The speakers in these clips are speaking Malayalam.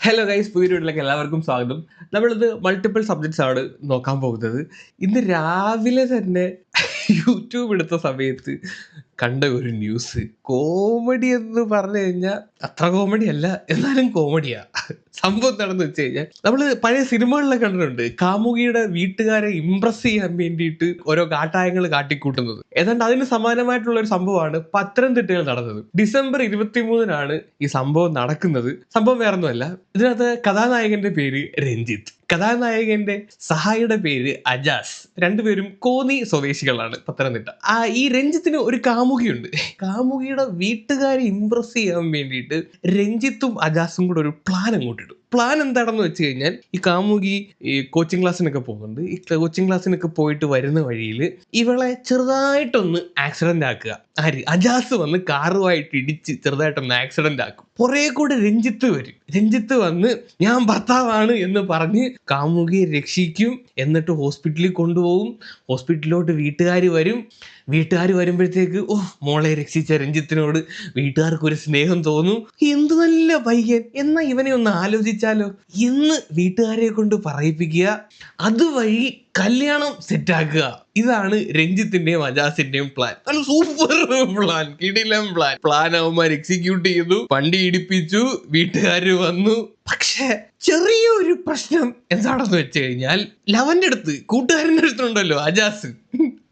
ഹലോ ഗൈസ് പുതിയ വീട്ടിലേക്ക് എല്ലാവർക്കും സ്വാഗതം. നമ്മളിത് മൾട്ടിപ്പിൾ സബ്ജക്ട്സ് ആണ് നോക്കാൻ പോകുന്നത്. ഇന്ന് രാവിലെ തന്നെ യൂട്യൂബ് എടുത്ത സമയത്ത് കണ്ട ഒരു ന്യൂസ് കോമഡി എന്ന് പറഞ്ഞു കഴിഞ്ഞാൽ അത്ര കോമഡി അല്ല എന്നാലും കോമഡിയാ സംഭവം നടന്നു വെച്ച് കഴിഞ്ഞാൽ നമ്മൾ പഴയ സിനിമകളിലൊക്കെ കണ്ടിട്ടുണ്ട്. കാമുകിയുടെ വീട്ടുകാരെ ഇംപ്രസ് ചെയ്യാൻ വേണ്ടിയിട്ട് ഓരോ കാട്ടായങ്ങൾ കാട്ടിക്കൂട്ടുന്നത്. ഏതാണ്ട് അതിന് സമാനമായിട്ടുള്ള ഒരു സംഭവമാണ് പത്തനംതിട്ടയിൽ നടന്നത്. ഡിസംബർ ഇരുപത്തിമൂന്നിനാണ് ഈ സംഭവം നടക്കുന്നത്. സംഭവം വേറൊന്നുമല്ല. ഇതിനകത്ത് കഥാനായകന്റെ പേര് രഞ്ജിത്ത്. കഥാനായകന്റെ സഹായിയുടെ പേര് അജാസ്. രണ്ടുപേരും കോന്നി സ്വദേശികളാണ്. പത്തനംതിട്ട ആ ഈ രഞ്ജിത്തിന് ഒരു കാമുകിയുണ്ട്. കാമുകിയുടെ വീട്ടുകാരെ ഇംപ്രസ് ചെയ്യാൻ വേണ്ടിയിട്ട് രഞ്ജിത്തും അജാസും കൂടെ ഒരു പ്ലാൻ അങ്ങോട്ട് ഇടും. പ്ലാൻ എന്താണെന്ന് വെച്ച് കഴിഞ്ഞാൽ ഈ കാമുകി ഈ കോച്ചിങ് ക്ലാസ്സിനൊക്കെ പോകുന്നുണ്ട്. ഈ കോച്ചിങ് ക്ലാസ്സിനൊക്കെ പോയിട്ട് വരുന്ന വഴിയിൽ ഇവളെ ചെറുതായിട്ടൊന്ന് ആക്സിഡന്റ് ആക്കുക. ആര് അജാസ് വന്ന് കാറുമായിട്ട് ഇടിച്ച് ചെറുതായിട്ടൊന്ന് ആക്സിഡന്റ് ആക്കും. കുറെ കൂടെ രഞ്ജിത്ത് വരും. രഞ്ജിത്ത് വന്ന് ഞാൻ ഭർത്താവാണ് എന്ന് പറഞ്ഞ് കാമുകിയെ രക്ഷിക്കും. എന്നിട്ട് ഹോസ്പിറ്റലിൽ കൊണ്ടുപോകും. ഹോസ്പിറ്റലിലോട്ട് വീട്ടുകാർ വരും. വീട്ടുകാർ വരുമ്പോഴത്തേക്ക് ഓ മോളെ രക്ഷിച്ച രഞ്ജിത്തിനോട് വീട്ടുകാർക്ക് ഒരു സ്നേഹം തോന്നും. എന്തു നല്ല പയ്യൻ. എന്നാ ഇവനെ ഒന്ന് ആലോചിച്ചാലോ? എന്ന് വീട്ടുകാരെ കൊണ്ട് പറയിപ്പിക്കുക. അതുവഴി കല്യാണം സെറ്റാക്കുക. ഇതാണ് രഞ്ജിത്തിന്റെയും അജാസിന്റെയും പ്ലാൻ നല്ല സൂപ്പർ പ്ലാൻ കിടിലം പ്ലാൻ പ്ലാൻ അവന്മാർ എക്സിക്യൂട്ട് ചെയ്തു വണ്ടി ഇടിപ്പിച്ചു വീട്ടുകാർ വന്നു. പക്ഷേ ചെറിയൊരു പ്രശ്നം എന്താണെന്ന് വെച്ച് കഴിഞ്ഞാൽ ലവന്റെ അടുത്ത് കൂട്ടുകാരന്റെ അടുത്തുണ്ടല്ലോ അജാസ്.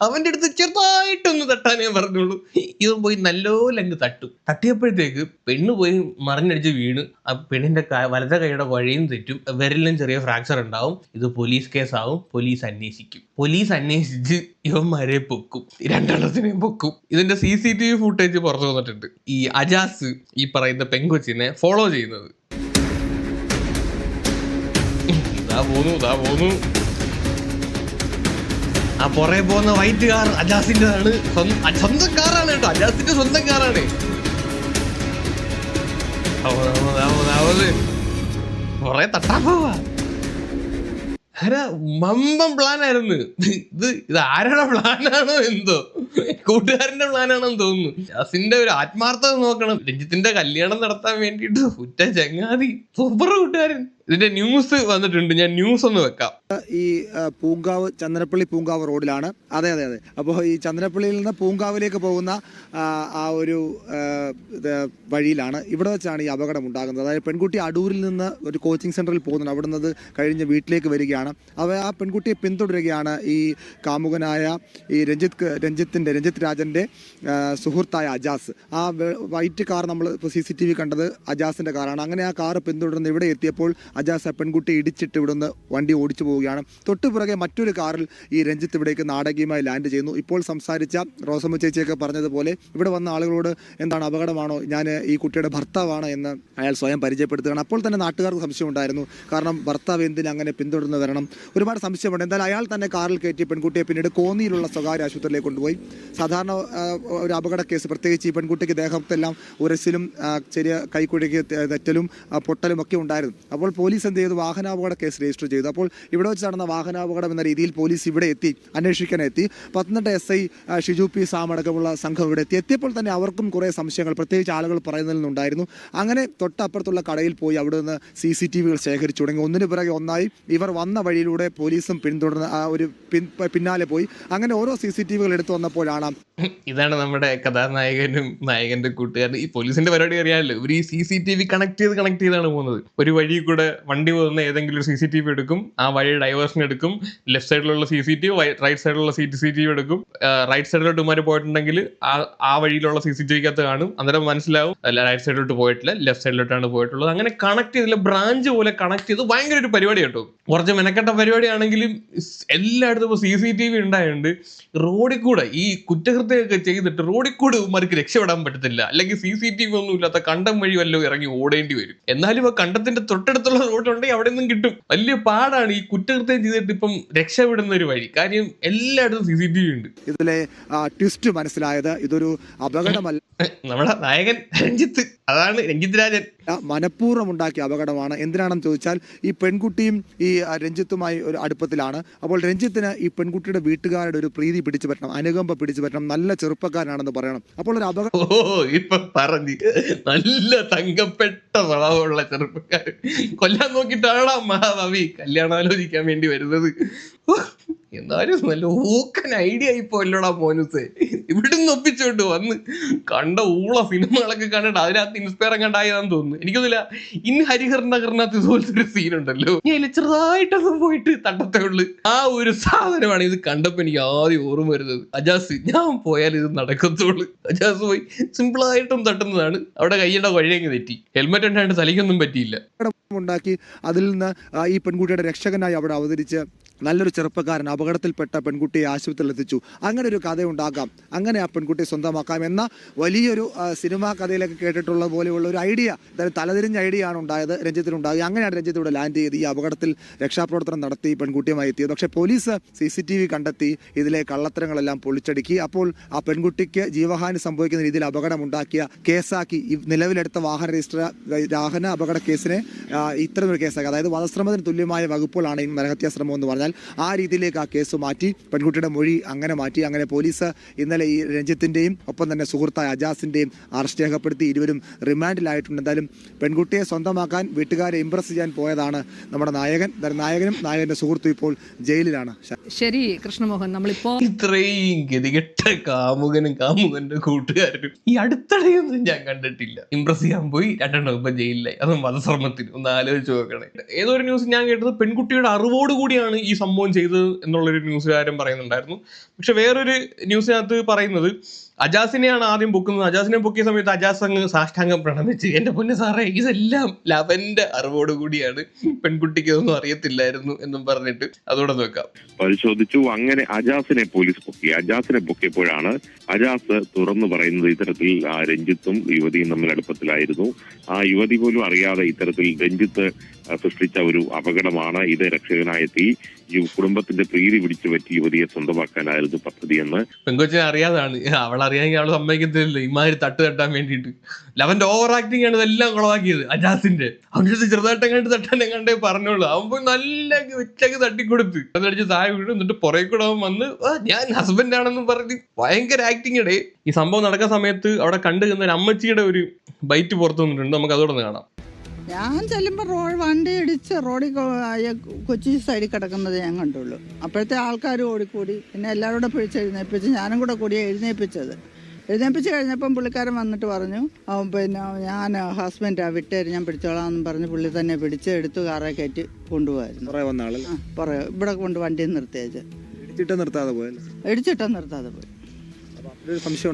അവന്റെ അടുത്ത് ചെറുതായിട്ടൊന്ന് തട്ടാനേ പറഞ്ഞുള്ളൂ. ഇവൻ പോയി നല്ലോലെ അങ്ങ് തട്ടു. തട്ടിയപ്പോഴത്തേക്ക് പെണ്ണ് പോയി മറിഞ്ഞടിച്ച് വീണ്. ആ പെണ്ണിന്റെ വലത കൈയുടെ വഴിയും തെറ്റും. വിരലിലും ചെറിയ ഫ്രാക്ചർ ഉണ്ടാവും. ഇത് പോലീസ് കേസാവും പോലീസ് അന്വേഷിക്കും. പോലീസ് അന്വേഷിച്ച് ഇവന്മാരെ പൊക്കും. രണ്ടെണ്ണത്തിനെയും പൊക്കും. ഇതിന്റെ C C T V footage പുറത്തു വന്നിട്ടുണ്ട്. ഈ അജാസ് ഈ പറയുന്ന പെങ്കൊച്ചിനെ ഫോളോ ചെയ്യുന്നത്. ഇതാ പോന്നു ഇതാ പോന്നു. ആ പുറകെ പോകുന്ന വൈറ്റ് കാർ അജാസിന്റെതാണ്. സ്വന്തം കാറാണ് കേട്ടോ. അജാസിന്റെ സ്വന്തം കാറാണ് കൊറേ തട്ടാൻ പോവാ. മമ്പം പ്ലാൻ ഇത് ഇത് ആരുടെ പ്ലാനാണോ എന്തോ? കൂട്ടുകാരന്റെ പ്ലാനാണെന്ന് തോന്നുന്നു. ജാസിന്റെ ഒരു ആത്മാർത്ഥത നോക്കണം. രഞ്ജിത്തിന്റെ കല്യാണം നടത്താൻ വേണ്ടിയിട്ട് ഉറ്റ ചങ്ങാതി സൂപ്പർ കൂട്ടുകാരൻ. ഇതിന്റെ ന്യൂസ് വന്നിട്ടുണ്ട്. ഞാൻ ന്യൂസ് ഒന്ന് വെക്കാം. ഈ പൂങ്കാവ് ചന്ദനപ്പള്ളി പൂങ്കാവ് റോഡിലാണ്. അതെ അതെ അതെ. അപ്പോൾ ഈ ചന്ദനപ്പള്ളിയിൽ നിന്ന് പൂങ്കാവിലേക്ക് പോകുന്ന ആ, ഒരു വഴിയിലാണ് ഇവിടെ വെച്ചാണ് ഈ അപകടം ഉണ്ടാകുന്നത്. അതായത് പെൺകുട്ടി അടൂരിൽ നിന്ന് ഒരു കോച്ചിങ് സെന്ററിൽ പോകുന്നുണ്ട്. അവിടെ നിന്ന് കഴിഞ്ഞ് വീട്ടിലേക്ക് വരികയാണ്. അവ ആ പെൺകുട്ടിയെ പിന്തുടരുകയാണ് ഈ കാമുകനായ ഈ രഞ്ജിത്ത് രഞ്ജിത്തിന്റെ രഞ്ജിത്ത് രാജന്റെ സുഹൃത്തായ അജാസ്. ആ വൈറ്റ് കാർ നമ്മൾ ഇപ്പോൾ സി സി ടി വി കണ്ടത് അജാസിന്റെ കാറാണ്. അങ്ങനെ ആ കാർ പിന്തുടർന്ന് ഇവിടെ എത്തിയപ്പോൾ അജാസ് പെൺകുട്ടി ഇടിച്ചിട്ട് ഇവിടുന്ന് വണ്ടി ഓടിച്ചു പോവുകയാണ്. തൊട്ടു പുറകെ മറ്റൊരു കാറിൽ ഈ രഞ്ജിത്ത് ഇവിടേക്ക് നാടകീയമായി ലാൻഡ് ചെയ്യുന്നു. ഇപ്പോൾ സംസാരിച്ച റോസമ്മ ചേച്ചിയൊക്കെ പറഞ്ഞതുപോലെ ഇവിടെ വന്ന ആളുകളോട് എന്താണ് അപകടമാണോ? ഞാൻ ഈ കുട്ടിയുടെ ഭർത്താവാണ് എന്ന് അയാൾ സ്വയം പരിചയപ്പെടുത്തുകയാണ്. അപ്പോൾ തന്നെ നാട്ടുകാർക്ക് സംശയമുണ്ടായിരുന്നു കാരണം ഭർത്താവ് എന്തിന് അങ്ങനെ പിന്തുടർന്ന് വരണം? ഒരുപാട് സംശയമുണ്ട്. എന്തായാലും അയാൾ തന്നെ കാറിൽ കയറ്റി പെൺകുട്ടിയെ പിന്നീട് കോന്നിയിലുള്ള സ്വകാര്യ ആശുപത്രിയിലേക്ക് കൊണ്ടുപോയി. സാധാരണ ഒരു അപകട കേസ്. പ്രത്യേകിച്ച് ഈ പെൺകുട്ടിക്ക് ദേഹത്തെല്ലാം ഉരസിലും ചെറിയ കൈക്കുഴിക്ക് തെറ്റലും പൊട്ടലും ഒക്കെ ഉണ്ടായിരുന്നു. അപ്പോൾ പോലീസ് എന്ത് ചെയ്തു? വാഹനാപകട കേസ് രജിസ്റ്റർ ചെയ്തു. അപ്പോൾ ഇവിടെ വെച്ച് നടന്ന വാഹനാപകടം എന്ന രീതിയിൽ പോലീസ് ഇവിടെ എത്തി അന്വേഷിക്കാൻ എത്തി. Pathanamthitta S I Shiju P Sam അടക്കമുള്ള സംഘം ഇവിടെ എത്തി. എത്തിയപ്പോൾ തന്നെ അവർക്കും കുറേ സംശയങ്ങൾ പ്രത്യേകിച്ച് ആളുകൾ പറയുന്നതിൽ നിന്നുണ്ടായിരുന്നു. അങ്ങനെ തൊട്ടപ്പുറത്തുള്ള കടയിൽ പോയി അവിടെ നിന്ന് സി സി ടി വികൾ ശേഖരിച്ചു തുടങ്ങി. ഒന്നിനു പിറകെ ഒന്നായി ഇവർ വന്ന വഴിയിലൂടെ പോലീസും പിന്തുടർന്ന് ഒരു പിന്നാലെ പോയി. അങ്ങനെ ഓരോ സി സി ടി വികൾ എടുത്തു വന്നപ്പോഴാണ് ഇതാണ് നമ്മുടെ കഥാനായകനും നായകന്റെ കൂട്ടുകാരൻ. ഈ പോലീസിന്റെ പരിപാടി അറിയാമല്ലോ. ഇവർ ഈ C C T V connect ചെയ്ത് കണക്ട് ചെയ്താണ് പോകുന്നത്. ഒരു വഴി കൂടെ വണ്ടി പോകുന്ന ഏതെങ്കിലും ഒരു സി സി ടി വി എടുക്കും ആ വഴി ഡൈവേഴ്ഷൻ എടുക്കും ലെഫ്റ്റ് സൈഡിലുള്ള C C T V right സൈഡിലുള്ള സി സി ടി വി എടുക്കും. റൈറ്റ് സൈഡിലോട്ട് ഉമാര് പോയിട്ടുണ്ടെങ്കിൽ ആ ആ വഴിയിലുള്ള സി സി ടി വിക്കകത്ത് കാണും. അന്നേരം മനസ്സിലാവും അല്ല റൈറ്റ് സൈഡിലോട്ട് പോയിട്ടില്ല ലെഫ്റ്റ് സൈഡിലോട്ടാണ് പോയിട്ടുള്ളത്. അങ്ങനെ കണക്ട് ചെയ്തില്ല ബ്രാഞ്ച് പോലെ കണക്ട് ചെയ്ത് ഭയങ്കര ഒരു പരിപാടി കേട്ടോ. കുറച്ച് മെനക്കെട്ട പരിപാടിയാണെങ്കിലും എല്ലായിടത്തും ഇപ്പോൾ സി സി ടി വി ഉണ്ടായതുകൊണ്ട് റോഡിൽ കൂടെ ഈ കുറ്റകൃത്യമൊക്കെ ചെയ്തിട്ട് റോഡിൽ കൂടെ ഉമാർക്ക് രക്ഷപ്പെടാൻ പറ്റത്തില്ല. അല്ലെങ്കിൽ സി സി ടി വി ഒന്നും ഇല്ലാത്ത കണ്ടം വഴി വല്ലതും ഇറങ്ങി ഓടേണ്ടി വരും. എന്നാലും ആ കണ്ടത്തിന്റെ തൊട്ടടുത്തുള്ള റോഡുണ്ടെങ്കിൽ അവിടെ നിന്നും കിട്ടും. വലിയ പാടാണ് ഈ കുറ്റകൃത്യം ചെയ്തിട്ട് ഇപ്പം രക്ഷപ്പെടുന്ന ഒരു വഴി. കാര്യം എല്ലായിടത്തും സി സി ടി വി ഉണ്ട്. ഇതിലെ ട്വിസ്റ്റ് മനസ്സിലായത് ഇതൊരു അപകടമല്ല. നമ്മുടെ നായകൻ രഞ്ജിത്ത്. അതാണ് രഞ്ജിത്ത് രാജൻ. മനഃപൂർവം ഉണ്ടാക്കിയ അപകടമാണ്. എന്തിനാണെന്ന് ചോദിച്ചാൽ ഈ പെൺകുട്ടിയും ഈ രഞ്ജിത്തുമായി ഒരു അടുപ്പത്തിലാണ്. അപ്പോൾ രഞ്ജിത്തിന് ഈ പെൺകുട്ടിയുടെ വീട്ടുകാരുടെ ഒരു പ്രീതി പിടിച്ചു പറ്റണം. അനുകമ്പ പിടിച്ചു പറ്റണം. നല്ല ചെറുപ്പക്കാരനാണെന്ന് പറയണം. അപ്പോൾ ഒരു അപകടം ഓ ഇപ്പൊ പറഞ്ഞു. നല്ല തങ്കപ്പെട്ട സ്വഭാവമുള്ള ചെറുപ്പക്കാർ കൊല്ലാൻ നോക്കിയിട്ടാണ് കല്യാണം ആലോചിക്കാൻ വേണ്ടി വരുന്നത്. എന്നാലും നല്ല ഊക്കൻ ഐഡിയ മോനുസ് മോനുസേ. ഇവിടുന്ന് ഒപ്പിച്ചോണ്ട് വന്ന് കണ്ട ഊള സിനിമകളൊക്കെ കണ്ടിട്ട് അതിനകത്ത് ഇൻസ്പയർ കണ്ടായതാന്ന് തോന്നുന്നു. എനിക്കൊന്നുമില്ല ഇൻ ഹരിഹരനഗറിനകത്ത് ഇതുപോലത്തെ ഒരു സീൻ ഉണ്ടല്ലോ. ഞാൻ ചെറുതായിട്ടൊന്ന് പോയിട്ട് തട്ടത്തേ ഉള്ളു. ആ ഒരു സാധനമാണ് ഇത് കണ്ടപ്പോ എനിക്ക് ആദ്യം ഓർമ്മ വരുന്നത്. അജാസ് ഞാൻ പോയാൽ ഇത് നടക്കത്തുള്ളൂ. അജാസ് പോയി സിമ്പിൾ ആയിട്ടും തട്ടുന്നതാണ്. അവിടെ കൈയുടെ വഴിയങ്ങ് തെറ്റി. ഹെൽമെറ്റ് ഉണ്ടായിട്ട് തലയ്ക്കൊന്നും പറ്റിയില്ല. ഉണ്ടാക്കി അതിൽ നിന്ന് ഈ പെൺകുട്ടിയുടെ രക്ഷകനായി അവിടെ അവതരിച്ച് നല്ലൊരു ചെറുപ്പക്കാരൻ അപകടത്തിൽപ്പെട്ട പെൺകുട്ടിയെ ആശുപത്രിയിൽ എത്തിച്ചു. അങ്ങനെ ഒരു കഥ ഉണ്ടാക്കാം അങ്ങനെ ആ പെൺകുട്ടിയെ സ്വന്തമാക്കാം എന്ന വലിയൊരു സിനിമാ കഥയിലൊക്കെ കേട്ടിട്ടുള്ള പോലെയുള്ള ഒരു ഐഡിയ തലതിരിഞ്ഞ ഐഡിയ ആണ് ഉണ്ടായത് രഞ്ജിത്തിനുണ്ടാകുക അങ്ങനെയാണ് രഞ്ജിത്ത് ഇവിടെ ലാൻഡ് ചെയ്ത് ഈ അപകടത്തിൽ രക്ഷാപ്രവർത്തനം നടത്തി പെൺകുട്ടിയുമായി എത്തിയത്. പക്ഷേ police C C T V കണ്ടെത്തി ഇതിലെ കള്ളത്തരങ്ങളെല്ലാം പൊളിച്ചടുക്കി. അപ്പോൾ ആ പെൺകുട്ടിക്ക് ജീവഹാനി സംഭവിക്കുന്ന രീതിയിൽ അപകടമുണ്ടാക്കിയ കേസാക്കി നിലവിലെടുത്ത വാഹന രജിസ്റ്റർ വാഹന അപകട കേസിനെ ഇത്തരമൊരു കേസാക്കി. അതായത് വധശ്രമത്തിന് തുല്യമായ വകുപ്പുകളാണ് ഈ നരഹത്യാശ്രമം എന്ന് പറഞ്ഞാൽ ആ രീതിയിലേക്ക് ആ കേസ് മാറ്റി. പെൺകുട്ടിയുടെ മൊഴി അങ്ങനെ മാറ്റി. അങ്ങനെ പോലീസ് ഇന്നലെ ഈ രഞ്ജിത്തിന്റെയും ഒപ്പം തന്നെ സുഹൃത്തായ അജാസിന്റെയും അറസ്റ്റ് രേഖപ്പെടുത്തി. ഇരുവരും റിമാൻഡിലായിട്ടുണ്ട്. എന്തായാലും പെൺകുട്ടിയെ സ്വന്തമാക്കാൻ വീട്ടുകാരെ ഇംപ്രസ് ചെയ്യാൻ പോയതാണ് നമ്മുടെ നായകൻ. നായകനും നായകന്റെ സുഹൃത്തും ഇപ്പോൾ ജയിലിലാണ്. ശരി കൃഷ്ണമോഹൻ നമ്മളിപ്പോ ഇത്രയും ഗതികെട്ട കാമുകനും കാമുകന്റെ കൂട്ടുകാരനും ഈ അടുത്തിടെയൊന്നും ഞാൻ കണ്ടിട്ടില്ല. ഇംപ്രസ് ചെയ്യാൻ പോയി രണ്ടെണ്ണം ഇപ്പൊ ജയിലിലായി. അതും വധശ്രമത്തിന്. ഒന്ന് ആലോചിച്ച് നോക്കണേ. ഏതോ ഒരു ന്യൂസ് ഞാൻ കേട്ടത് പെൺകുട്ടിയുടെ അറിവോട് കൂടിയാണ് ഈ സംഭവം ചെയ്തത് എന്നുള്ളൊരു ന്യൂസുകാരൻ പറയുന്നുണ്ടായിരുന്നു. പക്ഷെ വേറൊരു ന്യൂസിനകത്ത് പറയുന്നത് അജാസിനെയാണ് ആദ്യം പൊക്കുന്നത്. അജാസിനെ പൊക്കിയ സമയത്ത് അജാസ് അങ്ങ് സാഷ്ടാംഗം പ്രണമിച്ച്. എന്റെ പൊന്നെ സാറേ ഇതെല്ലാം ലവന്റെ അറിവോട് കൂടിയാണ്. പെൺകുട്ടിക്ക് ഇതൊന്നും അറിയത്തില്ലായിരുന്നു എന്നും പറഞ്ഞിട്ട് അതോടെ നോക്കാം പരിശോധിച്ചു. അങ്ങനെ അജാസിനെ പോലീസ് പൊക്കി. അജാസിനെ പൊക്കിയപ്പോഴാണ് അജാസ് തുറന്നു പറയുന്നത് ഇത്തരത്തിൽ രഞ്ജിത്തും യുവതിയും തമ്മിൽ അടുപ്പത്തിലായിരുന്നു. ആ യുവതി പോലും അറിയാതെ ഇത്തരത്തിൽ രഞ്ജിത്ത് സൃഷ്ടിച്ച ഒരു അപകടമാണ്. ഇത് രക്ഷകനായെത്തി. ഈ കുടുംബത്തിന്റെ പ്രീതി പിടിച്ചു പറ്റി യുവതിയെ സ്വന്തമാക്കാനായിരുന്നു പദ്ധതിയെന്ന്. പെങ്കൊച്ചിനെ അറിയാതാണ്. അവൾ അറിയാമെങ്കിൽ അവൾ സമ്മതിക്കത്തില്ലല്ലോ. ഇമാതിരി തട്ട് തട്ടാൻ വേണ്ടിട്ട് ലവന്റെ ഓവർ ആക്ടിങ് ആണ് ഇതെല്ലാം കുളവാക്കിയത്. അജാസിന്റെ. അവന്റെ അടുത്ത് ചെറുതായിട്ട് കണ്ട് തട്ടാൻ എങ്ങാണ്ടേ പറഞ്ഞോളൂ. അവൻ പോയി നല്ല ഉച്ചയ്ക്ക് തട്ടിക്കൊടുത്ത്. അതടിച്ച് താഴെ വീട് എന്നിട്ട് പുറകെ കൂടെ അവൻ വന്ന് ഞാൻ ഹസ്ബൻഡ് ആണെന്ന് പറഞ്ഞ് ഭയങ്കര ആക്ടിങ് ഇടേ ഈ സംഭവം നടക്കുന്ന സമയത്ത് അവിടെ കണ്ടു ഒരു അമ്മച്ചിയുടെ ഒരു ബൈറ്റ് പുറത്തു വന്നിട്ടുണ്ട്. നമുക്ക് അതോടൊന്ന് കാണാം. ഞാൻ ചെല്ലുമ്പോൾ റോഡ് വണ്ടി ഇടിച്ച് റോഡിൽ കൊച്ചി സൈഡിൽ കിടക്കുന്നത് ഞാൻ കണ്ടുള്ളൂ. അപ്പോഴത്തെ ആൾക്കാർ ഓടിക്കൂടി. പിന്നെ എല്ലാവരും കൂടെ പിടിച്ച് എഴുന്നേൽപ്പിച്ച് ഞാനും കൂടെ കൂടി എഴുന്നേൽപ്പിച്ചത് എഴുന്നേൽപ്പിച്ച് കഴിഞ്ഞപ്പം പുള്ളിക്കാരൻ വന്നിട്ട് പറഞ്ഞു "ആ, പിന്നെ ഞാൻ ഹസ്ബൻഡാ വിട്ടേര് ഞാൻ പിടിച്ചോളാം എന്ന് പറഞ്ഞ് പുള്ളി തന്നെ പിടിച്ച് എടുത്ത് കാറെ കയറ്റി കൊണ്ടുപോകായിരുന്നു പറയാം ഇവിടെ കൊണ്ട് വണ്ടി നിർത്തിയേച്ച്. ഇടിച്ചിട്ട് നിർത്താതെ പോയി ഇടിച്ചിട്ടാ നിർത്താതെ പോയി. സംശയം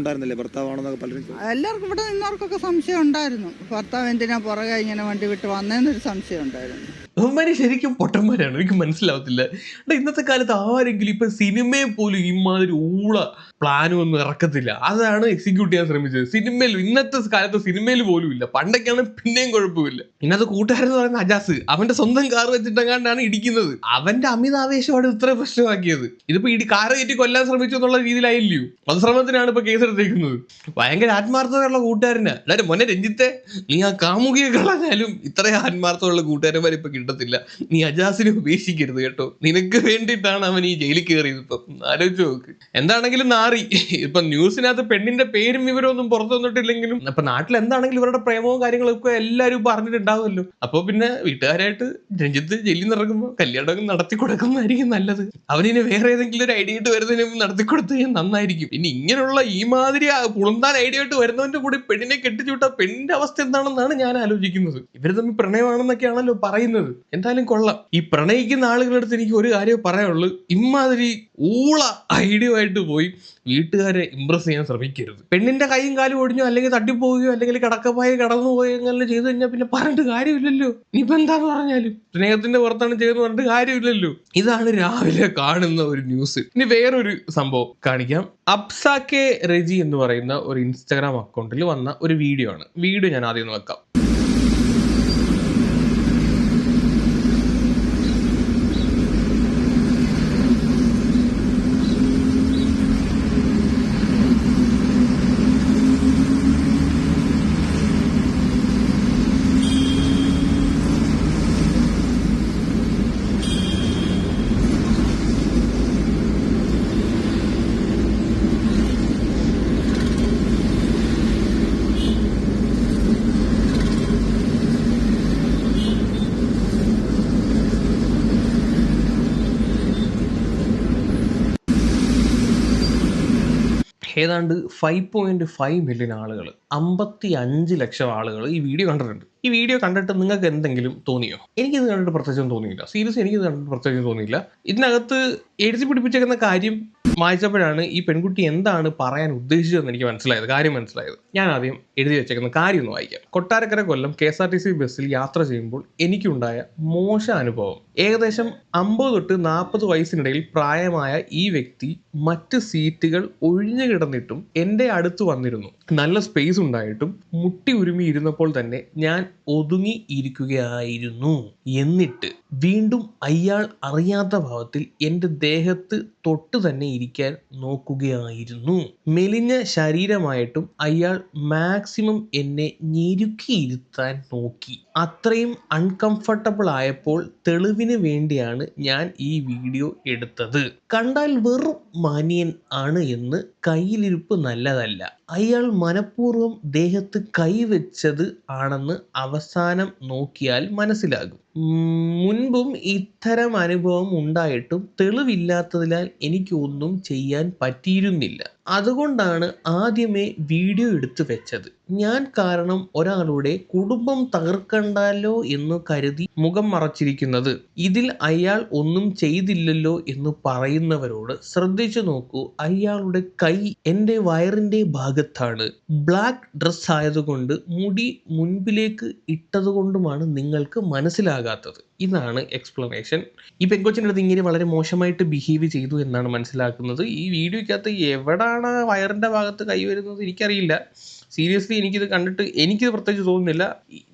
പലരും. എല്ലാവർക്കും ഇവിടെ നിന്നവർക്കൊക്കെ സംശയം ഉണ്ടായിരുന്നു ഭർത്താവ് എന്തിനാ പുറകെ ഇങ്ങനെ വണ്ടി വിട്ട് വന്നതെന്നൊരു സംശയം ഉണ്ടായിരുന്നു അവന്മാര് ശരിക്കും പൊട്ടന്മാരാണ്. എനിക്ക് മനസ്സിലാവത്തില്ല. എടാ ഇന്നത്തെ കാലത്ത് ആരെങ്കിലും ഇപ്പൊ സിനിമയെ പോലും ഇമാതിരി ഊള പ്ലാനും ഒന്നും ഇറക്കത്തില്ല. അതാണ് എക്സിക്യൂട്ട് ചെയ്യാൻ ശ്രമിച്ചത്. സിനിമയിൽ ഇന്നത്തെ കാലത്ത് സിനിമയിൽ പോലും ഇല്ല. പണ്ടൊക്കെയാണ് പിന്നെയും കുഴപ്പമില്ല. ഇന്നത്തെ കൂട്ടുകാരൻ എന്ന് പറയുന്ന അജാസ്. അവന്റെ സ്വന്തം കാർ വെച്ചിട്ടെങ്ങാണ്ടാണ് ഇടിക്കുന്നത്. അവന്റെ അമിതാവേശമാണ് ഇത്ര പ്രശ്നമാക്കിയത്. ഇതിപ്പോ ഇടി കാർ കയറ്റി കൊല്ലാൻ ശ്രമിച്ചു എന്നുള്ള രീതിയിലായില്ലയോ? വധശ്രമത്തിനാണ് ഇപ്പൊ കേസെടുത്തേക്കുന്നത് ഭയങ്കര ആത്മാർത്ഥതയുള്ള കൂട്ടുകാരനാ. അല്ലാതെ മൊന്നെ രഞ്ജിത്തെ നീ ആ കാമുകിയെ കളഞ്ഞാലും ഇത്രയും ആത്മാർത്ഥമുള്ള കൂട്ടുകാരന്മാർ ഇപ്പൊ കിട്ടത്തില്ല നീ അജാസിനെ ഉപേക്ഷിക്കരുത് കേട്ടോ. നിനക്ക് വേണ്ടിയിട്ടാണ് അവൻ ഈ ജയിലിൽ കയറിയത്. ഇപ്പൊ ആലോചിച്ച് നോക്ക്. എന്താണെങ്കിലും നാറി. ഇപ്പൊ ന്യൂസിനകത്ത് പെണ്ണിന്റെ പേരും വിവരമൊന്നും പുറത്തു വന്നിട്ടില്ലെങ്കിലും ഇപ്പൊ നാട്ടിൽ എന്താണെങ്കിലും ഇവരുടെ പ്രേമവും കാര്യങ്ങളൊക്കെ എല്ലാവരും പറഞ്ഞിട്ടുണ്ടാവുമല്ലോ അപ്പൊ പിന്നെ വീട്ടുകാരായിട്ട് രഞ്ജിത്ത് ജയിലിൽ നിന്ന് ഇറങ്ങുമ്പോൾ കല്യാണം നടത്തി കൊടുക്കുന്നതായിരിക്കും നല്ലത്. അവനിന് വേറെ ഏതെങ്കിലും ഒരു ഐഡിയ ആയിട്ട് വരുന്നതിന് നടത്തി കൊടുത്തു കഴിഞ്ഞാൽ നന്നായിരിക്കും. ഇനി ഇങ്ങനെയുള്ള ഈ മാതിരി പുളന്താൻ ഐഡിയ ആയിട്ട് വരുന്നവന്റെ കൂടി പെണ്ണിനെ കെട്ടിച്ചുവിട്ട പെണ്ണിന്റെ അവസ്ഥ എന്താണെന്നാണ് ഞാൻ ആലോചിക്കുന്നത്. ഇവർ തമ്മിൽ പ്രണയമാണെന്നൊക്കെയാണല്ലോ പറയുന്നത്. എന്തായാലും കൊള്ളാം. ഈ പ്രണയിക്കുന്ന ആളുകളുടെ അടുത്ത് എനിക്ക് ഒരു കാര്യം പറയാനുള്ളൂ. ഇമാതിരി ഊള ഐഡിയ ആയിട്ട് പോയി വീട്ടുകാരെ ഇമ്പ്രസ് ചെയ്യാൻ ശ്രമിക്കരുത്. പെണ്ണിന്റെ കൈയും കാലും ഒടിഞ്ഞോ അല്ലെങ്കിൽ തട്ടിപ്പോവുകയോ അല്ലെങ്കിൽ കടക്കപ്പായി കടന്നു പോയോ അങ്ങനെ ചെയ്തു കഴിഞ്ഞാൽ പിന്നെ പറഞ്ഞിട്ട് കാര്യമില്ലല്ലോ. ഇനിയിപ്പോ എന്താന്ന് പറഞ്ഞാലും? സ്നേഹത്തിന്റെ പുറത്താണ് ചെയ്യുന്നത് പറഞ്ഞിട്ട് കാര്യമില്ലല്ലോ. ഇതാണ് രാവിലെ കാണുന്ന ഒരു ന്യൂസ് ഇനി വേറൊരു സംഭവം കാണിക്കാം. അബ്സാക്കെ റെജി എന്ന് പറയുന്ന ഒരു ഇൻസ്റ്റാഗ്രാം അക്കൗണ്ടിൽ വന്ന ഒരു വീഡിയോ ആണ്. വീഡിയോ ഞാൻ ആദ്യം ഒന്ന് ഏതാണ്ട് ഫൈവ് പോയിന്റ് ഫൈവ് മില്യൺ ആളുകൾ അമ്പത്തി അഞ്ച് ലക്ഷം ആളുകൾ ഈ വീഡിയോ കണ്ടിട്ടുണ്ട്. ഈ വീഡിയോ കണ്ടിട്ട് നിങ്ങൾക്ക് എന്തെങ്കിലും തോന്നിയോ? എനിക്കിത് കണ്ടിട്ട് പ്രത്യേകിച്ചൊന്നും തോന്നിയില്ല. സീരിയസ് എനിക്കിത് കണ്ടിട്ട് പ്രത്യേകിച്ച് തോന്നിയില്ല. ഇതിനകത്ത് എഴുതി പിടിപ്പിച്ചേക്കുന്ന കാര്യം വായിച്ചപ്പോഴാണ് ഈ പെൺകുട്ടി എന്താണ് പറയാൻ ഉദ്ദേശിച്ചതെന്ന് എനിക്ക് മനസ്സിലായത് കാര്യം മനസ്സിലായത്. ഞാൻ ആദ്യം എഴുതി വെച്ചേക്കുന്ന കാര്യം ഒന്ന് വായിക്കാം. Kottarakkara Kollam K S R T C ബസ്സിൽ യാത്ര ചെയ്യുമ്പോൾ എനിക്കുണ്ടായ മോശ അനുഭവം. ഏകദേശം അമ്പത് തൊട്ട് നാൽപ്പത് വയസ്സിനിടയിൽ പ്രായമായ ഈ വ്യക്തി മറ്റ് സീറ്റുകൾ ഒഴിഞ്ഞു കിടന്നിട്ടും എന്റെ അടുത്ത് വന്നിരുന്നു. നല്ല സ്പേസ് ഉണ്ടായിട്ടും മുട്ടി ഉരുമി ഇരുന്നപ്പോൾ തന്നെ ഞാൻ ഒതുങ്ങി ഇരിക്കുകയായിരുന്നു. എന്നിട്ട് വീണ്ടും അയാൾ അറിയാത്ത ഭാവത്തിൽ എന്റെ ദേഹത്ത് തൊട്ട് തന്നെ ഇരിക്കാൻ നോക്കുകയായിരുന്നു. മെലിഞ്ഞ ശരീരമായിട്ടും അയാൾ മാക്സിമം എന്നെ ഞെരുക്കിയിരുത്താൻ നോക്കി. അത്രയും അൺകംഫർട്ടബിൾ ആയപ്പോൾ തെളിവിന് വേണ്ടിയാണ് ഞാൻ ഈ വീഡിയോ എടുത്തത്. കണ്ടാൽ വെറും മാനിയൻ ആണ് എന്ന് കയ്യിലിരിപ്പ് നല്ലതല്ല. അയാൾ മനഃപൂർവം ദേഹത്ത് കൈവച്ചത് ആണെന്ന് അവസാനം നോക്കിയാൽ മനസ്സിലാകും. മുൻപും ഇത്തരം അനുഭവം ഉണ്ടായിട്ടും തെളിവില്ലാത്തതിനാൽ എനിക്കൊന്നും ചെയ്യാൻ പറ്റിയിരുന്നില്ല. അതുകൊണ്ടാണ് ആദ്യമേ വീഡിയോ എടുത്തു വെച്ചത്. ഞാൻ കാരണം ഒരാളുടെ കുടുംബം തകർക്കണ്ടല്ലോ എന്ന് കരുതി മുഖം മറച്ചിരിക്കുന്നത്. ഇതിൽ അയാൾ ഒന്നും ചെയ്തില്ലല്ലോ എന്ന് പറയുന്നവരോട് ശ്രദ്ധിച്ചു നോക്കൂ. അയാളുടെ കൈ എന്റെ വയറിന്റെ ഭാഗത്താണ്. ബ്ലാക്ക് ഡ്രസ് ആയതുകൊണ്ട് മുടി മുൻപിലേക്ക് ഇട്ടതുകൊണ്ടുമാണ് നിങ്ങൾക്ക് മനസ്സിലാകാത്തത്. ഇതാണ് എക്സ്പ്ലനേഷൻ ഈ പെങ്കൊച്ചിന്റെ അടുത്ത് ഇങ്ങനെ വളരെ മോശമായിട്ട് ബിഹേവ് ചെയ്തു എന്നാണ് മനസ്സിലാക്കുന്നത്. ഈ വീഡിയോയ്ക്കകത്ത് എവിടാണ് വയറിന്റെ ഭാഗത്ത് കൈ വരുന്നത് എനിക്കറിയില്ല. സീരിയസ്ലി എനിക്കിത് കണ്ടിട്ട് എനിക്കിത് പ്രത്യേകിച്ച് തോന്നുന്നില്ല.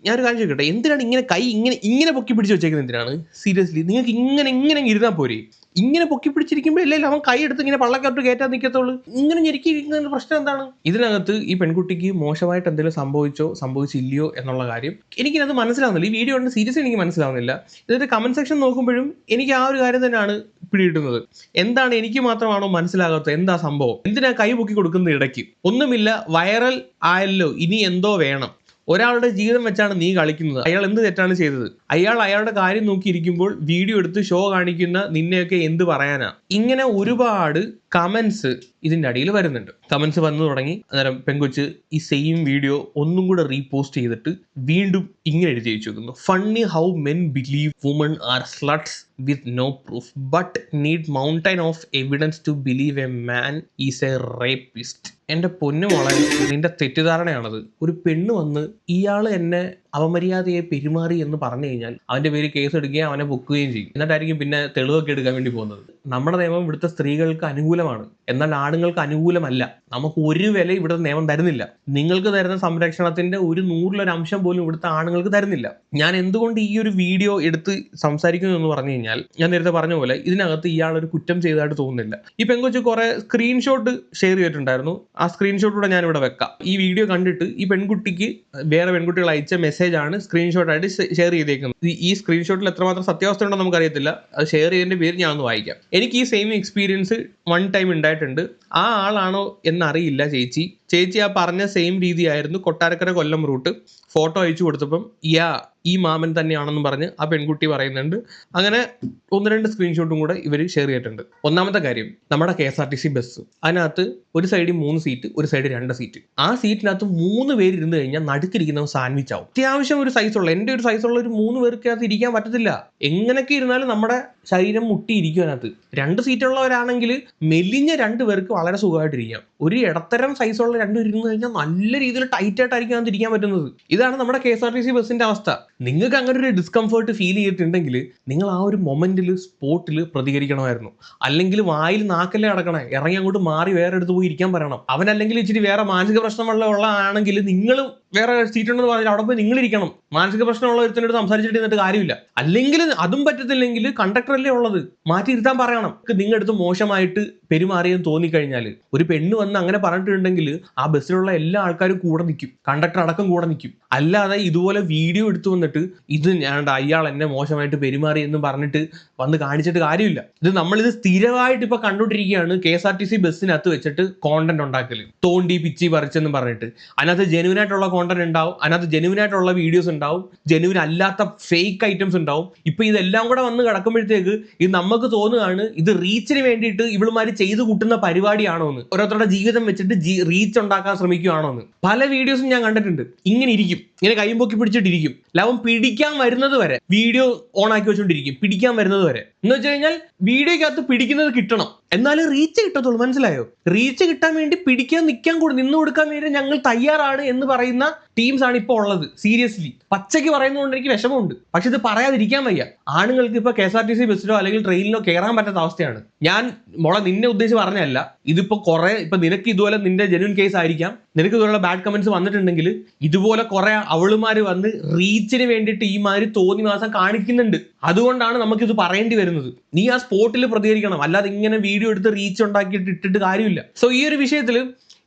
ഞാനൊരു കാര്യം ചോദിക്കട്ടെ? എന്തിനാണ് ഇങ്ങനെ കൈ ഇങ്ങനെ ഇങ്ങനെ പൊക്കി പിടിച്ച് വെച്ചേക്കുന്നത് എന്തിനാണ്? സീരിയസ്ലി നിങ്ങൾക്ക് ഇങ്ങനെ ഇങ്ങനെ ഇരുന്നാൽ പോരെ? ഇങ്ങനെ പൊക്കി പിടിച്ചിരിക്കുമ്പോൾ അല്ലേ അവൻ കൈ എടുത്ത് ഇങ്ങനെ പള്ളക്കോട്ട് കയറ്റാൻ നിൽക്കത്തുള്ളൂ ഇങ്ങനെ ഞെരുക്കിയിരിക്കുന്ന പ്രശ്നം എന്താണ്? ഇതിനകത്ത് ഈ പെൺകുട്ടിക്ക് മോശമായിട്ട് എന്തെങ്കിലും സംഭവിച്ചോ സംഭവിച്ചില്ലയോ എന്നുള്ള കാര്യം എനിക്കിനത് മനസ്സിലാവുന്നില്ല. ഈ വീഡിയോ ഉണ്ട് സീരിയസ്ലി എനിക്ക് മനസ്സിലാവുന്നില്ല. ഇതിന്റെ കമന്റ് സെക്ഷൻ നോക്കുമ്പോഴും എനിക്ക് ആ ഒരു കാര്യം തന്നെയാണ് പിടികിട്ടുന്നത്. എന്താണ് എനിക്ക് മാത്രമാണോ മനസ്സിലാകാത്തത്? എന്താ സംഭവം? എന്തിനാ കൈ പൊക്കി കൊടുക്കുന്ന ഇടയ്ക്ക്? ഒന്നുമില്ല വൈറൽ ആയല്ലോ ഇനി എന്തോ വേണം. ഒരാളുടെ ജീവിതം വെച്ചാണ് നീ കളിക്കുന്നത്. അയാൾ എന്ത് തെറ്റാണ് ചെയ്തത്? അയാൾ അയാളുടെ കാര്യം നോക്കിയിരിക്കുമ്പോൾ വീഡിയോ എടുത്ത് ഷോ കാണിക്കുന്ന നിന്നെയൊക്കെ എന്ത് പറയാനാ? ഇങ്ങനെ ഒരുപാട് കമന്റ്സ് ഇതിന്റെ അടിയിൽ വരുന്നുണ്ട്. കമന്റ്സ് വന്നു തുടങ്ങി. അന്നേരം പെങ്കൊച്ച് ഈ സെയിം വീഡിയോ ഒന്നും കൂടെ റീപോസ്റ്റ് ചെയ്തിട്ട് വീണ്ടും ഇങ്ങനെ എഴുതി വെച്ചിരിക്കുന്നു funny how men believe women are sluts with no proof but need mountain of evidence to believe a man is a rapist എന്റെ പൊന്നു മോളെ നിന്റെ തെറ്റിദ്ധാരണയാണത്. ഒരു പെണ്ണ് വന്ന് ഇയാൾ എന്നെ അവമര്യാദയെ പെരുമാറി എന്ന് പറഞ്ഞു കഴിഞ്ഞാൽ അവന്റെ പേര് കേസ് എടുക്കുകയും അവനെ പൊക്കുകയും ചെയ്യും. എന്നിട്ടായിരിക്കും പിന്നെ തെളിവൊക്കെ എടുക്കാൻ വേണ്ടി പോകുന്നത്. നമ്മുടെ നിയമം ഇവിടുത്തെ സ്ത്രീകൾക്ക് അനുകൂലമാണ്. എന്നാൽ ആണുങ്ങൾക്ക് അനുകൂലമല്ല. നമുക്ക് ഒരു വില ഇവിടുത്തെ നിയമം തരുന്നില്ല. നിങ്ങൾക്ക് തരുന്ന സംരക്ഷണത്തിന്റെ ഒരു നൂറിലൊരു അംശം പോലും ഇവിടുത്തെ ആണുങ്ങൾക്ക് തരുന്നില്ല. ഞാൻ എന്തുകൊണ്ട് ഈ ഒരു വീഡിയോ എടുത്ത് സംസാരിക്കുന്നു എന്ന് പറഞ്ഞു കഴിഞ്ഞാൽ ഞാൻ നേരത്തെ പറഞ്ഞ പോലെ ഇതിനകത്ത് ഇയാൾ ഒരു കുറ്റം ചെയ്തതായിട്ട് തോന്നുന്നില്ല. ഈ പെങ്കൊച്ച് കുറെ സ്ക്രീൻഷോട്ട് ഷെയർ ചെയ്തിട്ടുണ്ടായിരുന്നു. ആ സ്ക്രീൻഷോട്ട് കൂടെ ഞാൻ ഇവിടെ വെക്കാം. ഈ വീഡിയോ കണ്ടിട്ട് ഈ പെൺകുട്ടിക്ക് വേറെ പെൺകുട്ടികൾ അയച്ച മെസ്സേജ് ആണ് സ്ക്രീൻഷോട്ട് ആയിട്ട് ഷെയർ ചെയ്തേക്കുന്നത്. ഈ- സ്ക്രീൻഷോട്ടിൽ എത്രമാത്രം സത്യാവസ്ഥ ഉണ്ടോ നമുക്കറിയത്തില്ല. അത് ഷെയർ ചെയ്തതിന്റെ പേര് ഞാൻ ഒന്ന് വായിക്കാം. എനിക്ക് ഈ സെയിം എക്സ്പീരിയൻസ് വൺ ടൈം ഉണ്ടായിട്ടുണ്ട്. ആ ആളാണോ എന്നറിയില്ല ചേച്ചി. ചേച്ചി ആ പറഞ്ഞ സെയിം രീതിയായിരുന്നു കൊട്ടാരക്കര കൊല്ലം റൂട്ട് ഫോട്ടോ അയച്ചു കൊടുത്തപ്പം യാ ഈ മാമൻ തന്നെയാണെന്ന് പറഞ്ഞ് ആ പെൺകുട്ടി പറയുന്നുണ്ട്. അങ്ങനെ ഒന്ന് രണ്ട് സ്ക്രീൻഷോട്ടും കൂടെ ഇവർ ഷെയർ ചെയ്തിട്ടുണ്ട്. ഒന്നാമത്തെ കാര്യം നമ്മുടെ K S R T C bus അതിനകത്ത് ഒരു സൈഡിൽ മൂന്ന് സീറ്റ് ഒരു സൈഡിൽ രണ്ട് സീറ്റ് ആ സീറ്റിനകത്ത് മൂന്ന് പേര് ഇരുന്ന് കഴിഞ്ഞാൽ നടുക്കിരിക്കുന്നവൻ സാൻഡ്വിച്ച് ആവും. അത്യാവശ്യം ഒരു സൈസുള്ള എന്റെ ഒരു സൈസുള്ള ഒരു മൂന്ന് പേർക്കകത്ത് ഇരിക്കാൻ പറ്റത്തില്ല. എങ്ങനെയൊക്കെ ഇരുന്നാലും നമ്മുടെ ശരീരം മുട്ടിയിരിക്കും അതിനകത്ത്. രണ്ട് സീറ്റുള്ളവരാണെങ്കിൽ മെലിഞ്ഞ രണ്ട് പേർക്ക് വളരെ സുഖമായിട്ടിരിക്കാം. ഒരു ഇടത്തരം സൈസുള്ള രണ്ടു ഇരുന്ന് കഴിഞ്ഞാൽ നല്ല രീതിയിൽ ടൈറ്റ് ആയിട്ടായിരിക്കും അതിനകത്ത് ഇരിക്കാൻ പറ്റുന്നത്. ഇതാണ് നമ്മുടെ K S R T C ബസ്സിന്റെ അവസ്ഥ. നിങ്ങൾക്ക് അങ്ങനെ ഒരു ഡിസ്കംഫേർട്ട് ഫീൽ ചെയ്തിട്ടുണ്ടെങ്കിൽ നിങ്ങൾ ആ ഒരു മൊമെന്റിൽ സ്പോട്ടിൽ പ്രതികരിക്കണമായിരുന്നു. അല്ലെങ്കിൽ വായിൽ നാക്കല്ലേ അടക്കണേ. ഇറങ്ങി അങ്ങോട്ട് മാറി വേറെ അടുത്ത് പോയി ഇരിക്കാൻ പറയണം. അവനല്ലെങ്കിൽ ഇച്ചിരി വേറെ മാനസിക പ്രശ്നമുള്ള ഉള്ള ആണെങ്കിൽ നിങ്ങൾ വേറെ സീറ്റ് ഉണ്ടെന്ന് പറഞ്ഞാൽ അവിടെ പോയി നിങ്ങൾ ഇരിക്കണം മാനസിക പ്രശ്നമുള്ള ഒരുത്തിനോട് സംസാരിച്ചിട്ട് എന്നിട്ട് കാര്യമില്ല. അല്ലെങ്കിൽ അതും പറ്റത്തില്ലെങ്കിൽ കണ്ടക്ടർ അല്ലേ ഉള്ളത്? മാറ്റി ഇരുത്താൻ പറയണം. നിങ്ങൾ അടുത്ത് മോശമായിട്ട് പെരുമാറിയെന്ന് തോന്നിക്കഴിഞ്ഞാൽ ഒരു പെണ്ണ് വന്ന് അങ്ങനെ പറഞ്ഞിട്ടുണ്ടെങ്കിൽ ആ ബസ്സിലുള്ള എല്ലാ ആൾക്കാരും കൂടെ നിൽക്കും. കണ്ടക്ടർ അടക്കം കൂടെ നിൽക്കും. അല്ലാതെ ഇതുപോലെ വീഡിയോ എടുത്തു വന്നിട്ട് ഇത് ഞാൻ അയാൾ എന്നെ മോശമായിട്ട് പെരുമാറി എന്ന് പറഞ്ഞിട്ട് വന്ന് കാണിച്ചിട്ട് കാര്യമില്ല. ഇത് നമ്മളിത് സ്ഥിരമായിട്ട് ഇപ്പൊ കണ്ടുകൊണ്ടിരിക്കുകയാണ് K S R T C ബസ്സിനകത്ത് വെച്ചിട്ട് കോണ്ടന്റ് ഉണ്ടാക്കൽ. തോണ്ടി പിച്ചി പറിച്ചെന്ന് പറഞ്ഞിട്ട്. അതിനകത്ത് ജെനുവിൻ ആയിട്ടുള്ള കോണ്ടന്റ് ഉണ്ടാവും. അതിനകത്ത് ജെനുവിൻ ആയിട്ടുള്ള വീഡിയോസ് ഉണ്ടാവും. ജെനുവിൻ അല്ലാത്ത ഫേക്ക് ഐറ്റംസ് ഉണ്ടാവും. ഇപ്പൊ ഇതെല്ലാം കൂടെ വന്ന് കിടക്കുമ്പോഴത്തേക്ക് ഇത് നമുക്ക് തോന്നുകയാണ് ഇത് റീച്ചിന് വേണ്ടിയിട്ട് ഇവളുമാര് ചെയ്തു കൂട്ടുന്ന പരിപാടിയാണോ എന്ന് ഓരോരുത്തരുടെ ജീവിതം വെച്ചിട്ട് റീച്ച് ഉണ്ടാക്കാൻ ശ്രമിക്കുകയാണോ എന്ന് പല വീഡിയോസും ഞാൻ കണ്ടിട്ടുണ്ട്. ഇങ്ങനെ ഇരിക്കും. ഇങ്ങനെ കൈമ്പൊക്കി പൊക്കി പിടിച്ചിട്ടിരിക്കും ലവൻ പിടിക്കാൻ വരുന്നത് വരെ വീഡിയോ ഓൺ ആക്കി വെച്ചോണ്ടിരിക്കും. പിടിക്കാൻ വരുന്നത് വരെ. എന്ന് വെച്ച് കഴിഞ്ഞാൽ വീഡിയോക്കകത്ത് പിടിക്കുന്നത് കിട്ടണം. എന്നാലും റീച്ച് കിട്ടത്തുള്ളൂ മനസ്സിലായോ? റീച്ച് കിട്ടാൻ വേണ്ടി പിടിക്കാൻ നിൽക്കാൻ നിന്ന് കൊടുക്കാൻ വേണ്ടി ഞങ്ങൾ തയ്യാറാണ് എന്ന് പറയുന്ന ടീംസ് ആണ് ഇപ്പോൾ ഉള്ളത് സീരിയസ്ലി പച്ചയ്ക്ക് പറയുന്നതുകൊണ്ട് എനിക്ക് വിഷമമുണ്ട്. പക്ഷെ ഇത് പറയാതിരിക്കാൻ വയ്യ. ആണുങ്ങൾക്ക് ഇപ്പൊ K S R T C ബസ്സിലോ അല്ലെങ്കിൽ ട്രെയിനിലോ കയറാൻ പറ്റാത്ത അവസ്ഥയാണ്. ഞാൻ മോളെ നിന്നെ ഉദ്ദേശിച്ച് പറഞ്ഞല്ല ഇതിപ്പോ കുറെ ഇപ്പൊ നിനക്ക് ഇതുപോലെ നിന്റെ ജെന്യൂൻ കേസ് ആയിരിക്കാം. നിനക്ക് ഇതുപോലെ ബാഡ് കമന്റ്സ് വന്നിട്ടുണ്ടെങ്കിൽ ഇതുപോലെ കുറെ അവളുമാര് വന്ന് റീച്ചിന് വേണ്ടിയിട്ട് ഈ മാതിരി തോന്നി മാസം കാണിക്കുന്നുണ്ട്. അതുകൊണ്ടാണ് നമുക്ക് ഇത് പറയേണ്ടി വരുന്നത്. നീ ആ സ്പോട്ടിൽ പ്രതികരിക്കണം. അല്ലാതെ ഇങ്ങനെ വീഡിയോ എടുത്ത് റീച്ച് ഉണ്ടാക്കിയിട്ട് ഇട്ടിട്ട് കാര്യമില്ല. സോ ഈ ഒരു വിഷയത്തിൽ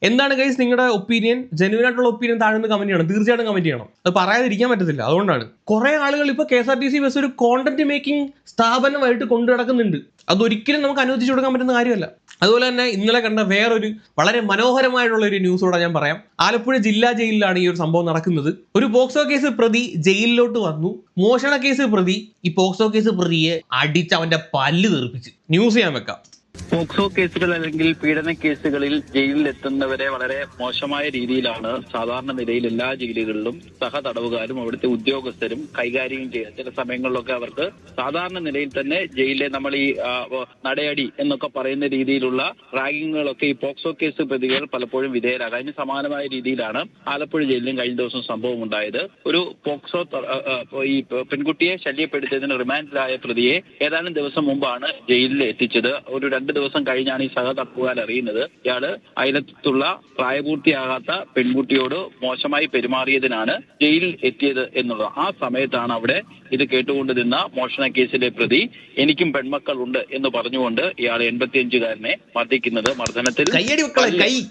എന്താണ് ഗൈസ് നിങ്ങളുടെ ഒപ്പീനിയൻ ജെന്യൂൻ ആയിട്ടുള്ള ഒപ്പീനിയൻ താഴ്ന്ന് കമന്റ് ചെയ്യണം. തീർച്ചയായിട്ടും കമന്റ് ചെയ്യണം. അത് പറയാതിരിക്കാൻ പറ്റത്തില്ല. അതുകൊണ്ടാണ്. കുറെ ആളുകൾ ഇപ്പൊ K S R T C bus ഒരു കോണ്ടന്റ് മേക്കിംഗ് സ്ഥാപനമായിട്ട് കൊണ്ടു അതൊരിക്കലും നമുക്ക് അനുവദിച്ചു കൊടുക്കാൻ പറ്റുന്ന കാര്യമല്ല. അതുപോലെ തന്നെ ഇന്നലെ കണ്ട വേറൊരു വളരെ മനോഹരമായിട്ടുള്ള ഒരു ന്യൂസ് കൂടെ ഞാൻ പറയാം. ആലപ്പുഴ ജില്ലാ ജയിലിലാണ് ഈ ഒരു സംഭവം നടക്കുന്നത്. ഒരു പോക്സോ കേസ് പ്രതി ജയിലിലോട്ട് വന്നു. മോഷണ കേസ് പ്രതി ഈ പോക്സോ കേസ് പ്രതിയെ അടിച്ച് അവന്റെ പല്ല് തെറിപ്പിച്ച്. ന്യൂസ് ചെയ്യാൻ വെക്കാം. പോക്സോ കേസുകൾ അല്ലെങ്കിൽ പീഡന കേസുകളിൽ ജയിലിലെത്തുന്നവരെ വളരെ മോശമായ രീതിയിലാണ് സാധാരണ നിലയിൽ എല്ലാ ജയിലുകളിലും സഹ തടവുകാരും അവിടുത്തെ ഉദ്യോഗസ്ഥരും കൈകാര്യം ചെയ്യുക. ചില സമയങ്ങളിലൊക്കെ അവർക്ക് സാധാരണ നിലയിൽ തന്നെ ജയിലിലെ നമ്മൾ ഈ നടയടി എന്നൊക്കെ പറയുന്ന രീതിയിലുള്ള റാഗിങ്ങുകളൊക്കെ ഈ പോക്സോ കേസ് പ്രതികൾ പലപ്പോഴും വിധേയരാകാം അതിന് സമാനമായ രീതിയിലാണ് ആലപ്പുഴ ജയിലിലും കഴിഞ്ഞ ദിവസം സംഭവം ഉണ്ടായത്. ഒരു പോക്സോ ഈ പെൺകുട്ടിയെ ശല്യപ്പെടുത്തിയതിന് റിമാൻഡിലായ പ്രതിയെ ഏതാനും ദിവസം മുമ്പാണ് ജയിലിൽ എത്തിച്ചത്. ഒരു രണ്ട് ദിവസം കഴിഞ്ഞാണ് ഈ സഹ അറിയുന്നത് ഇയാൾ അയലത്തുള്ള പ്രായപൂർത്തിയാകാത്ത പെൺകുട്ടിയോട് മോശമായി പെരുമാറിയതിനാണ് ജയിലിൽ എത്തിയത് എന്നുള്ളത്. ആ സമയത്താണ് അവിടെ ഇത് കേട്ടുകൊണ്ട് നിന്ന മോഷണ കേസിലെ പ്രതി എനിക്കും പെൺമക്കളുണ്ട് എന്ന് പറഞ്ഞുകൊണ്ട് ഇയാൾ എൺപത്തിയഞ്ചുകാരനെ മർദ്ദിക്കുന്നത്. മർദ്ദനത്തിൽ.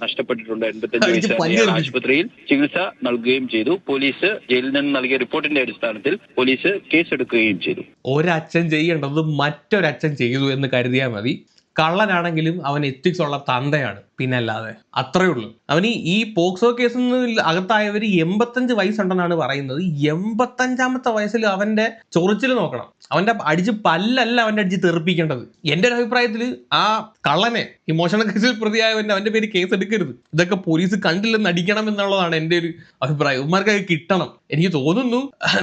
നഷ്ടപ്പെട്ടിട്ടുണ്ട് എൺപത്തിയഞ്ച് വയസ്സുകാരനെ. ആശുപത്രിയിൽ ചികിത്സ നൽകുകയും ചെയ്തു. പോലീസ് ജയിലിൽ നിന്ന് നൽകിയ റിപ്പോർട്ടിന്റെ അടിസ്ഥാനത്തിൽ പോലീസ് കേസെടുക്കുകയും ചെയ്തു. ഒരച്ഛൻ ചെയ്യേണ്ടത് മറ്റൊരച്ഛൻ ചെയ്തു എന്ന് കരുതിയാൽ മതി. കള്ളനാണെങ്കിലും അവൻ എത്തിക്സ് ഉള്ള തന്തയാണ്. പിന്നല്ലാതെ അത്രേ ഉള്ളൂ. അവന് ഈ പോക്സോ കേസിൽ നിന്ന് അകത്തായവർ എൺപത്തഞ്ച് വയസ്സുണ്ടെന്നാണ് പറയുന്നത്. എൺപത്തഞ്ചാമത്തെ വയസ്സിൽ അവന്റെ ചൊറിച്ചിൽ നോക്കണം. അവന്റെ അടിച്ച് പല്ലല്ല അവന്റെ അടിച്ച് തെറിപ്പിക്കേണ്ടത്. എന്റെ ഒരു അഭിപ്രായത്തിൽ ആ കള്ളനെ ഈ മോഷണ കേസിൽ പ്രതിയായവന്റെ അവന്റെ പേര് കേസ് എടുക്കരുത് ഇതൊക്കെ പോലീസ് കണ്ടില്ലെന്ന് അടിക്കണം എന്നുള്ളതാണ് എന്റെ ഒരു അഭിപ്രായം. ഉമ്മാർക്ക് അത് കിട്ടണം. എനിക്ക് തോന്നുന്നു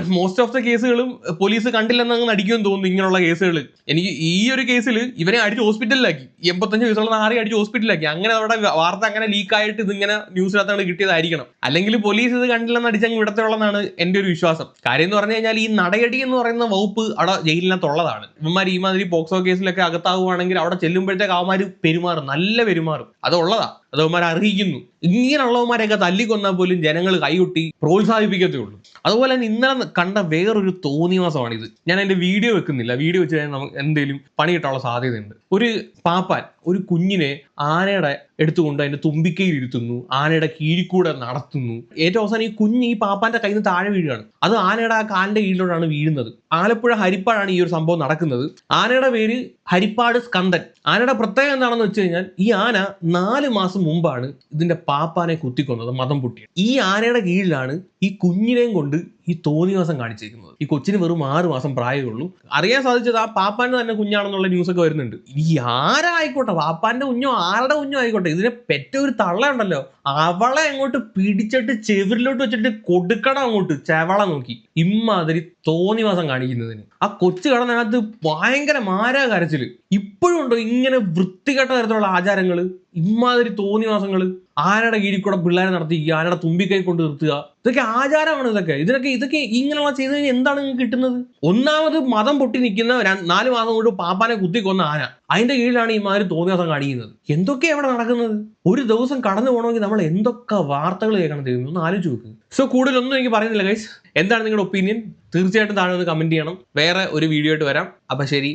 മോസ്റ്റ് ഓഫ് ദ കേസുകളും പോലീസ് കണ്ടില്ലെന്ന് അങ്ങ് നടിക്കുമെന്ന് തോന്നുന്നു ഇങ്ങനെയുള്ള കേസുകൾ എനിക്ക് ഈ ഒരു കേസിൽ ഇവനെ അടിച്ച് ഹോസ്പിറ്റലിലാക്കി എൺപത്തഞ്ച് വയസ്സുള്ള നാറി അടിച്ച് ഹോസ്പിറ്റലിലാക്കി അങ്ങനെ അവിടെ വാർത്ത അങ്ങനെ ലീക്കായിട്ട് ഇതിങ്ങനെ ന്യൂസിനകത്താണ് കിട്ടിയതായിരിക്കണം. അല്ലെങ്കിൽ പോലീസ് ഇത് കണ്ടില്ലെന്ന് അടിച്ചങ്ങ് വിടത്തുള്ളതാണ് എന്റെ ഒരു വിശ്വാസം. കാര്യം എന്ന് പറഞ്ഞു കഴിഞ്ഞാൽ ഈ നടയടി എന്ന് പറയുന്ന വകുപ്പ് അവിടെ ജയിലിനകത്തുള്ളതാണ്. ഇവന്മാർ ഈ മാതിരി പോക്സോ കേസിലൊക്കെ അകത്താവുകയാണെങ്കിൽ അവിടെ ചെല്ലുമ്പോഴത്തേക്ക് അവന്മാർ പെരുമാറും. നല്ല പെരുമാറും. അതുള്ളതാ. അത് അവന്മാർ അറിയിക്കുന്നു ഇങ്ങനെയുള്ളവന്മാരെയൊക്കെ തല്ലിക്കൊന്നാൽ പോലും ജനങ്ങൾ കൈകൊട്ടി പ്രോത്സാഹിപ്പിക്കത്തേ ഉള്ളൂ. അതുപോലെ തന്നെ ഇന്നലെ കണ്ട വേറൊരു തോന്നിവാസമാണിത്. ഞാൻ എന്റെ വീഡിയോ വെക്കുന്നില്ല. വീഡിയോ വെച്ച് കഴിഞ്ഞാൽ നമുക്ക് എന്തെങ്കിലും പണി കിട്ടാനുള്ള സാധ്യതയുണ്ട്. ഒരു പാപ്പാൻ ഒരു കുഞ്ഞിനെ ആനയുടെ എടുത്തുകൊണ്ട് അതിന്റെ തുമ്പിക്കയിൽ ഇരുത്തുന്നു ആനയുടെ കീഴിക്കൂടെ നടത്തുന്നു. ഏറ്റവും അവസാനം ഈ കുഞ്ഞ് ഈ പാപ്പാന്റെ കയ്യിൽ നിന്ന് താഴെ വീഴുകയാണ്. അത് ആനയുടെ ആ കാലിന്റെ കീഴിലോട്ടാണ് വീഴുന്നത്. ആലപ്പുഴ ഹരിപ്പാടാണ് ഈ ഒരു സംഭവം നടക്കുന്നത്. ആനയുടെ പേര് ഹരിപ്പാട് സ്കന്ദൻ. ആനയുടെ പ്രത്യേകത എന്താണെന്ന് വെച്ച് കഴിഞ്ഞാൽ ഈ ആന നാല് മാസം മുമ്പാണ് ഇതിന്റെ പാപ്പാനെ കുത്തിക്കൊന്നത് മതം പൊട്ടിയത്. ഈ ആനയുടെ കീഴിലാണ് ഈ കുഞ്ഞിനെയും കൊണ്ട് ഈ തോന്നിവാസം കാണിച്ചിരിക്കുന്നത്. ഈ കൊച്ചിന് വെറും ആറ് മാസം പ്രായമേ ഉള്ളൂ അറിയാൻ സാധിച്ചത് ആ പാപ്പാന്റെ തന്നെ കുഞ്ഞാണെന്നുള്ള ന്യൂസ് ഒക്കെ വരുന്നുണ്ട്. ഈ ആരായിക്കോട്ടെ? പാപ്പാന്റെ കുഞ്ഞോ ആരുടെ കുഞ്ഞോ ആയിക്കോട്ടെ? ഇതിനെ പെറ്റ ഒരു തള്ള ഉണ്ടല്ലോ അവളെ അങ്ങോട്ട് പിടിച്ചിട്ട് ചെവിരിലോട്ട് വെച്ചിട്ട് കൊടുക്കണം അങ്ങോട്ട്. ചെവള നോക്കി. ഇമ്മാതിരി തോന്നിവാസം കാണിക്കുന്നതിന്. ആ കൊച്ചു കടന്നതിനകത്ത് ഭയങ്കര മാരാ കരച്ചിൽ. ഇപ്പോഴും ഉണ്ടോ ഇങ്ങനെ വൃത്തികെട്ട തരത്തിലുള്ള ആചാരങ്ങൾ? ഇമാതിരി തോന്നിവാസങ്ങൾ ആനയുടെ കീഴിൽ കൂടെ പിള്ളേരെ നടത്തിക്കുക ആനയുടെ തുമ്പിക്കൈ കൊണ്ട് നിർത്തുക. ഇതൊക്കെ ആചാരമാണ് ഇതൊക്കെ. ഇതിനൊക്കെ ഇതൊക്കെ ഇങ്ങനെയുള്ള ചെയ്ത് കഴിഞ്ഞാൽ എന്താണ് നിങ്ങൾക്ക് കിട്ടുന്നത്? ഒന്നാമത് മതം പൊട്ടി നിൽക്കുന്ന നാല് മാസം കൊണ്ട് പാപ്പാനെ കുത്തിക്കൊന്ന ആന. അതിന്റെ കീഴിലാണ് ഈ മാതിരി തോന്നിവാസം കാണിക്കുന്നത്. എന്തൊക്കെ ഇവിടെ നടക്കുന്നത്? ഒരു ദിവസം കടന്നു പോകണമെങ്കിൽ നമ്മൾ എന്തൊക്കെ വാർത്തകൾ കേൾക്കണം തരുന്നു ഒന്ന് ആലോചിച്ച് നോക്ക്. സോ കൂടുതലൊന്നും എനിക്ക് പറയുന്നില്ല ഗൈസ് എന്താണ് നിങ്ങളുടെ ഒപ്പീനിയൻ തീർച്ചയായിട്ടും താഴെ ഒന്ന് കമന്റ് ചെയ്യണം. വേറെ ഒരു വീഡിയോ ആയിട്ട് വരാം. അപ്പൊ ശരി.